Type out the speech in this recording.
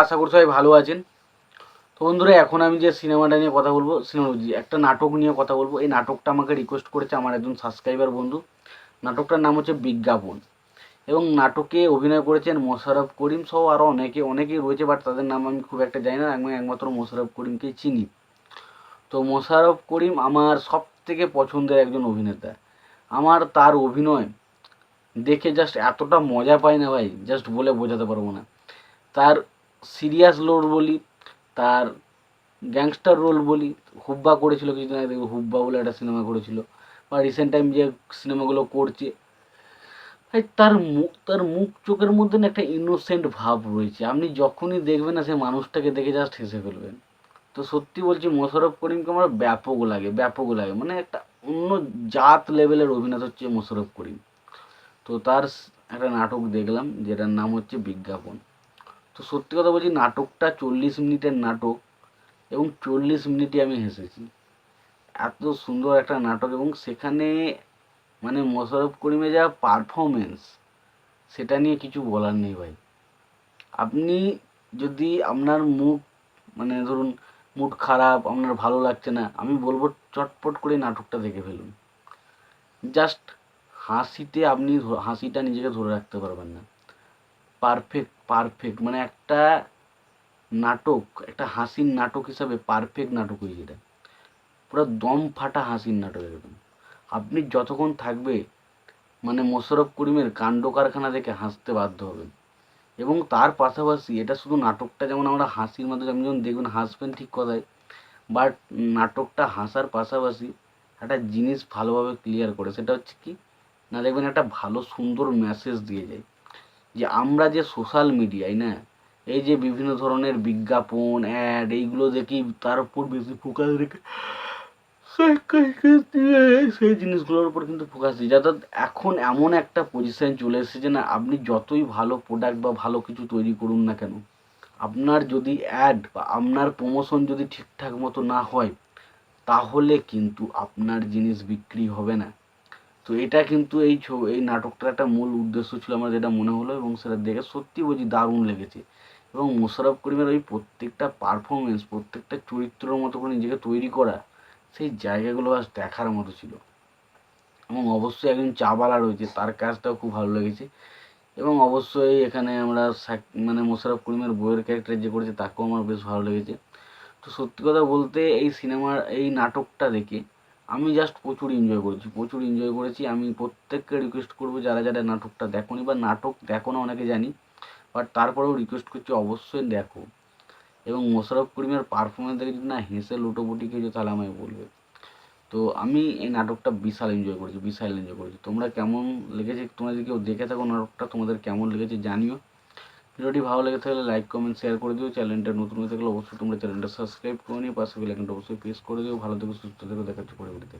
আশা করি সবাই ভালো আছেন। তো বন্ধুরা, এখন আমি যে সিনেমাটা নিয়ে কথা বলব, সিনেমা একটা নাটক নিয়ে কথা বলব। এই নাটকটা আমাকে রিকোয়েস্ট করেছে আমার একজন সাবস্ক্রাইবার বন্ধু। নাটকটার নাম হচ্ছে বিজ্ঞাপন। এবং নাটকে অভিনয় করেছেন মোশারফ করিম সহ আরও অনেকে, অনেকেই রয়েছে বাট তাদের নাম আমি খুব একটা জানি না, আমি একমাত্র মোশাররফ করিমকেই চিনি। তো মোশাররফ করিম আমার সব থেকে পছন্দের একজন অভিনেতা। আমার তার অভিনয় দেখে জাস্ট এতটা মজা পাই না ভাই জাস্ট বলে বোঝাতে পারব না। তার সিরিয়াস রোল বলি, তার গ্যাংস্টার রোল বলি, হুব্বা করেছিল কিছুদিন আগে, দেখবে হুব্বা বলে একটা সিনেমা করেছিল, বা রিসেন্ট টাইম যে সিনেমাগুলো করছে। ভাই তার মুখ তার মুখ চোখের মধ্যে না একটা ইনোসেন্ট ভাব রয়েছে। আপনি যখনই দেখবেন না, সে মানুষটাকে দেখে জাস্ট হেসে ফেলবেন। তো সত্যি বলছি, মোশাররফ করিমকে আমার ব্যাপক লাগে ব্যাপক লাগে। মানে একটা অন্য জাত লেভেলের অভিনেতা হচ্ছে মোশাররফ করিম। তো তার একটা নাটক দেখলাম, যেটার নাম হচ্ছে বিজ্ঞাপন। তো সত্যি কথা বলছি, নাটকটা চল্লিশ মিনিটের নাটক এবং চল্লিশ মিনিটই আমি হেসেছি। এত সুন্দর একটা নাটক এবং সেখানে মানে মোশারফ করিমের যা পারফরমেন্স সেটা নিয়ে কিছু বলার নেই ভাই। আপনি যদি আপনার মুখ মানে ধরুন মুড খারাপ, আপনার ভালো লাগছে না, আমি বলব চটপট করে নাটকটা দেখে ফেলুন। জাস্ট হাসিতে আপনি হাসিটা নিজেকে ধরে রাখতে পারবেন না। পারফেক্ট পারফেক্ট মানে একটা নাটক, একটা হাসির নাটক হিসাবে পারফেক্ট নাটক হয়েছে এটা। পুরো দম ফাটা হাসির নাটক একদম। আপনি যতক্ষণ থাকবে মানে মোশাররফ করিমের কাণ্ড কারখানা দেখে হাসতে বাধ্য হবেন। এবং তার পাশাপাশি এটা শুধু নাটকটা যেমন আমরা হাসির মাধ্যমে আপনি যেমন দেখবেন হাসবেন ঠিক কথায় বাট নাটকটা হাসার পাশাপাশি একটা জিনিস ভালোভাবে ক্লিয়ার করে, সেটা হচ্ছে কি? না দেখবেন একটা ভালো সুন্দর মেসেজ দিয়ে যায়। যে আমরা যে সোশ্যাল মিডিয়ায় না? এই যে বিভিন্ন ধরনের বিজ্ঞাপন অ্যাড এইগুলো দেখি, তার উপর বেশি ফোকাস রেখে সেই জিনিসগুলোর উপর কিন্তু ফোকাস দিই। যাতে এখন এমন একটা পজিশন চলে এসেছে না, আপনি যতই ভালো প্রোডাক্ট বা ভালো কিছু তৈরি করুন না কেন, আপনার যদি অ্যাড বা আপনার প্রমোশন যদি ঠিকঠাক মতো না হয়, তাহলে কিন্তু আপনার জিনিস বিক্রি হবে না। তো এটা কিন্তু এই ছবি, এই নাটকটার একটা মূল উদ্দেশ্য ছিল আমার যেটা মনে হলো এবং সেটা দেখে সত্যি বলছি দারুণ লেগেছে। এবং মোশাররফ করিমের ওই প্রত্যেকটা পারফরমেন্স প্রত্যেকটা চরিত্রের মতো করে নিজেকে তৈরি করা, সেই জায়গাগুলো আজ দেখার মতো ছিল। এবং অবশ্যই একজন চাবালা রয়েছে, তার কাজটাও খুব ভালো লেগেছে। এবং অবশ্যই এখানে আমরা মানে মোশাররফ করিমের বইয়ের ক্যারেক্টার যে করেছে, তাকেও আমার বেশ ভালো লেগেছে। তো সত্যি কথা বলতে এই সিনেমার, এই নাটকটা দেখে আমি জাস্ট প্রচুর এনজয় করেছি, প্রচুর এনজয় করেছি। আমি প্রত্যেককে রিকোয়েস্ট করব, যারা যারা নাটকটা দেখোনি বা নাটক দেখো না অনেকে জানি বাট তারপরেও রিকোয়েস্ট করছি অবশ্যই দেখো। এবং মোশাররফ করিমের পারফরমেন্স দেখে যদি না হেসে লুটোপুটি খেয়েছো, তাহলে আমায় বলবে। তো আমি এই নাটকটা বিশাল এনজয় করেছি, বিশাল এনজয় করেছি। তোমরা কেমন লেগেছে, তোমরা যদি কেউ দেখে থাকো নাটকটা, তোমাদের কেমন লেগেছে জানিও। ভিডিওটি ভালো লেগে থাকলে লাইক কমেন্ট শেয়ার করে দিও। চ্যানেলটা নতুন হয়ে থাকলে অবশ্যই তোমরা চ্যানেলটা সাবস্ক্রাইব করে নিও। পাশে বেল আইকনটা অবশ্যই প্রেস করে দিও। ভালো থেকো, সুস্থ থেকো, দেখাচ্ছি পরবর্তীতে।